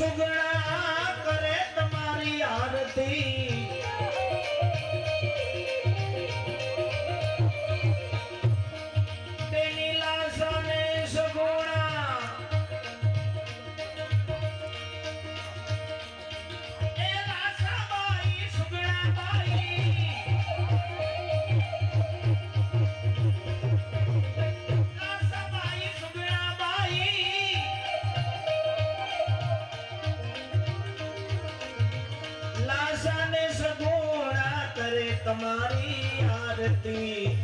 Russell Graham. આશાને સગોરા કરે તમારી આરતી.